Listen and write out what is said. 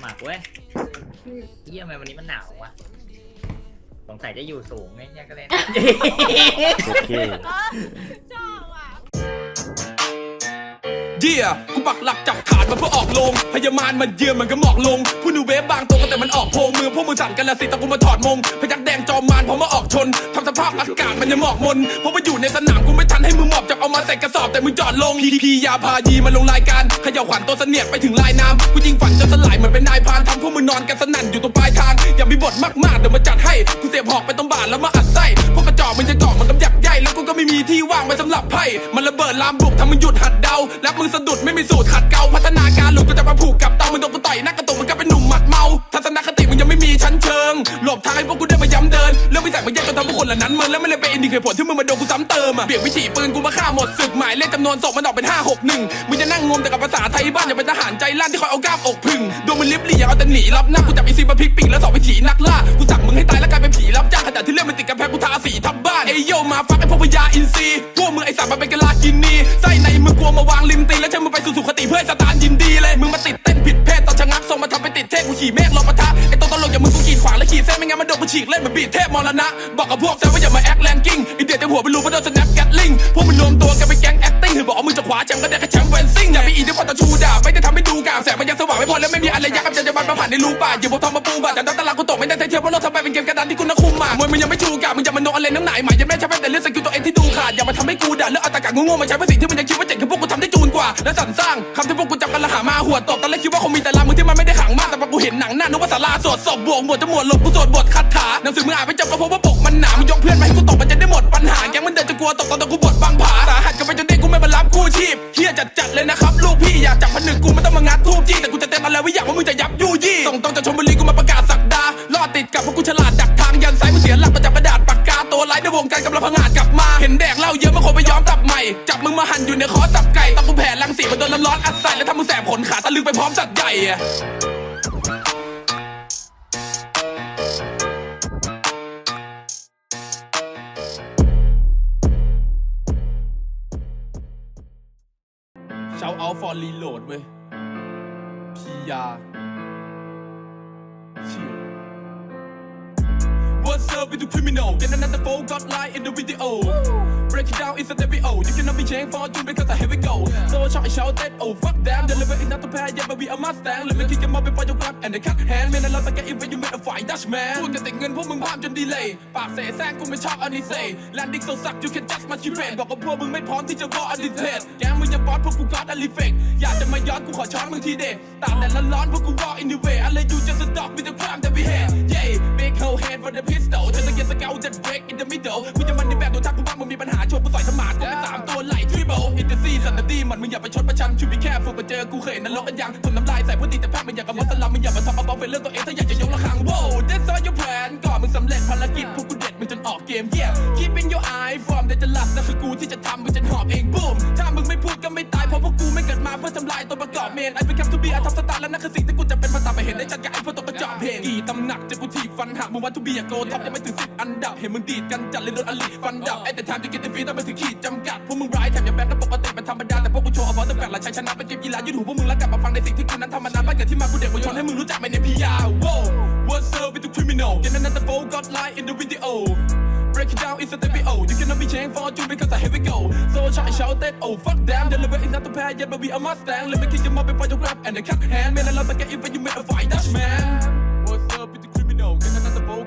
หมักเว้ยเยี่ยมไปวันนี้มันหนาววะสงสัยจะอยู่สูงไงเนี่ยก็เลย โอเค ชอบอะ เยี่ยกูปักหลักจับขาดมาเพื่อออกลง พยามารมันเยือนมันก็หมอกลง ผู้นูเวฟบางตัวก็แต่มันออกโพงมือพวกมือสั่นกันละสิแต่กูมาถอดมง พยักแดงจอมมารพอมาออกชนทำสภาพอากาศมันยังหมอกมนเพราะว่าอยู่ในสนามกูไม่ทันให้มึงหมอบ เอามาใส่กระสอบแต่มึงจอดลงพีพียาพายีมาลงรายการเขย่าขวัญตัวเสนียดไปถึงลายน้ำกูยิงฝันจนสลายเหมือนเป็นนายพานทำพวกมึงนอนกันสนั่นอยู่ตรงปลายทาง อย่ามีบทมากๆเดี๋ยวมาจัดให้กูเสียบหอกไปตรงบ่าแล้วมาอัดไส้พวกกระจอกมันจะเกาะมันกำยักใหญ่แล้วกูก็ไม่มีที่ว่างไว้สำหรับไพ่มันระเบิดลามบุกทำมึงหยุดหัดเดาและมึงสะดุดไม่มีสูตรขัดเกาพัฒนาการหลุดก็จะมาผูกกับเตามึงโดนกูต่อยหน้ากระ งหลบทางให้พวกกูได้มาย้ำเดินเรื่องวิสัยมันแยกจนทำพวกคนเหล่านั้นเมินแล้วไม่เลยเป็นอินดิเคผลที่มึงมาโดนกูซ้ำเติมอะเบี่ยงวิถีปืนกูมาฆ่าหมดศึกหมายเลขจำนวนศพมันออกเป็น5 6 1มึงจะนั่งงมแต่กับภาษาไทยบ้านอย่าเป็นทหารใจลั่นที่คอยเอากล้ามอกพึ่งโดวงมันลิบหลี่อย่าเอาแต่หนีรับหน้ากูจับอีซีมาพลิกปีกแล้วสอบวิถีนักล่ากูสั่งมึงให้ตายแล้วกลายเป็นผีรับจ้างขณะที่เรื่องมันติดกำแพงกูทาสีทับบ้านเอโยมาฟักไอพวกพญาอินทรีพวกมึงไอสัตว์มาเป็นกะลากินนีไส้ในมึงกลัวมาวางริมตีแล้วเชิญมึงไปสู่สุคติเพื่อสตานยินดีเลยมึงมาติดเต้นผิดเพศตอนชะงักทรงมาทำเป็นติดเทพกูขี่เมฆลงปะทะไอตัวตลกอย่างมึงกู งั้นมันโดนกูฉีกเล่นเหมือนบีดเทพมรณะ บอกกับพวกแซวว่าอย่ามาแอคแลนกิ้งไอเดียดแต่หัวไปรู้เพราะโดนสแนปแกตลิงพวกมึงรวมตัวกันเป็นแก๊งแอคติ้งถือบอกว่ามึงจะขวาแชมป์ก็ได้แค่แชมป์เวนซิ่งอย่าไปอีที่พอตะชูด่าไม่ได้ทำให้ดูกลางแสงมันยังสว่างไม่พอแล้วไม่มีอะไรยากกับจะจะบันมาผ่านในรูป่าอย่าบอกทองมาปูบาแต่ตตารางกูตกไม่ได้เทียบเพราะเราทำไปเป็นเกมกระดานที่กูนักคุมมามวยมึงยังไม่ชูกามึงจะมาโนอะไรน้ำไหนหมายยังไม่ใช่แต่เรื่องสกิลตัวเองที่ดูขาดอย่ามาทำให้กูด่าเรื่องอัตกะงงๆมาใช้ภาษีที่มึงยังคิดว่าเจ๋งคือพวก และสรรสร้างคำที่พวกกูจำกันละหามาหัวตกตอนแรกคิดว่าคงมีแต่ลามึงที่มันไม่ได้ขังมากแต่พอกูเห็นหนังหน้านึกว่าสาราสวดศพบวกหมวดจะหมวดหลบกูสวดบทคาถาหนังสือมึงอ่านไปจบก็พบว่าปกมันหนามึงยกเพื่อนมาให้กูตกมันจะได้หมดปัญหาแกมันเดินจะกลัวตกตอนตอนกูบทบางผาสาหัสกันไปจนเด็กกูไม่มารับกู้ชีพเฮียจัดจัดเลยนะครับลูกพี่อยากจับผนึกกูไม่ต้องมางัดทูบจี้แต่กูจะเต็มมาแล้วว่าอยากว่ามึงจะยับยู่ยี่ส่งตรงจากชลบุรีกูมาประกาศสักดารอดติดกับพวกกูฉลาดดักทางยันสายมึงเสียหลักมาจับกระด วงการกำลังพังอาจกลับมา เห็นแดกเหล้าเยอะมันคงไปย้อมกลับใหม่ จับมึงมาหั่นอยู่ในคอสับไก่ตอนกูแผ่ลังสีมันโดนน้ำร้อนอัดใส่แล้วทำมึงแสบขนขาตะลึงไปพร้อมสัตว์ใหญ่ช้าเอาฟอร์รีโหลดเว้ยพียาชิว What's up with the criminal? Then another phone got lie in the video. Break it down, it's a stereo. You cannot be chained for you because I here we go. So shout, I shouted, oh fuck them. Deliver is not to pay, yeah, but we a Mustang. Let me kick them up before you clap and they cock hand. Man, I love to get it when you make a fight, Dutch man. พูดแต่ติดเงินพวกมึงพามจนดีเลย ปากเสแสร้งกูไม่ชอบอันนี้เซ่ Landing so suck you can just my you brain บอกกับพวกมึงไม่พร้อมที่จะรออันดิเทสแกมึงอย่าบอสพวกกูก็อันรีเฟกอยากจะมาย้อนกูขอช้อนมึงทีเด็ตามแต่ละร้อนพวกกู walk in the way อะไร you just a dog with the crime that we had yeah big hole head for the pistol เธอจะเกียร์สเกล just break in the middle กูจะมันในแบบตัวทักกูบ้างมึงมีปัญหาชวนกูใส่สมาร์ทกูเป็นสามตัวไหล triple in the season นะดีมันมึงอย่าไปชดประชันชูบีแค่ฟูไปเจอกูเคยเห็นนรกกันยังทนน้ำลายใส่พวกตีแต่ภาพมันอยากกับมอสลัมมึงอย่ามาทำเอาเบาเป็นเรื่องตัวเองถ้าอยากจะยกระฆัง wow that's all your plan ก่อนมึงสำเร็จภารกิจพวกกูเด็ดมึงจนออกเกม yeah keeping your eye from the last นั่นคือกูที่จะทำมึงจะหอบเองบูมถ้ามึงไม่พูดก็ไม่ตายเพราะพวกกูไม่เกิดมาเพื่อทำลายตัวประกอบเมนไอ้เป็นแคปทูบีอาทับสตาร์แล้วนั่นคือสิ่งที่กูจะเป็นมาตามไปเห็นได้ชัดกับไอ้ เพลงกี่ตำหนักจะกูถีบฟันหักมึงว่าทูบีอะโกท็อปยังไม่ถึงสิบอันดับ เห็นมึงดีดกันจัดเลยโดนอลีฟันดับไอ้แต่ทางที่กินฟีต้องไปถึงขีดจำกัดพวกมึงร้ายแถมยังแบงก์ก็ปกติเป็นธรรมดาแต่พวกกูโชว์เอาบอลแต่แฟกและชัยชนะเป็นเกมกีฬายืดหูพวกมึงแล้วกลับมาฟังในสิ่งที่กูนั้นทำมานานบ้านเกิดที่มากูเด็กมาชนให้มึงรู้จักไหมในพียา Whoa What's up with the criminal ยังนั้นแต่โฟกัสไลน์ in the video Break it down, it's a stereo. You cannot be chained for you because I here we go. So I shout, I shouted, oh fuck them. Deliver is not to pay yet, but we a Mustang. Let me kick him up before you grab and the cock hand. Man, I love to get even you make a fight, Dutch man.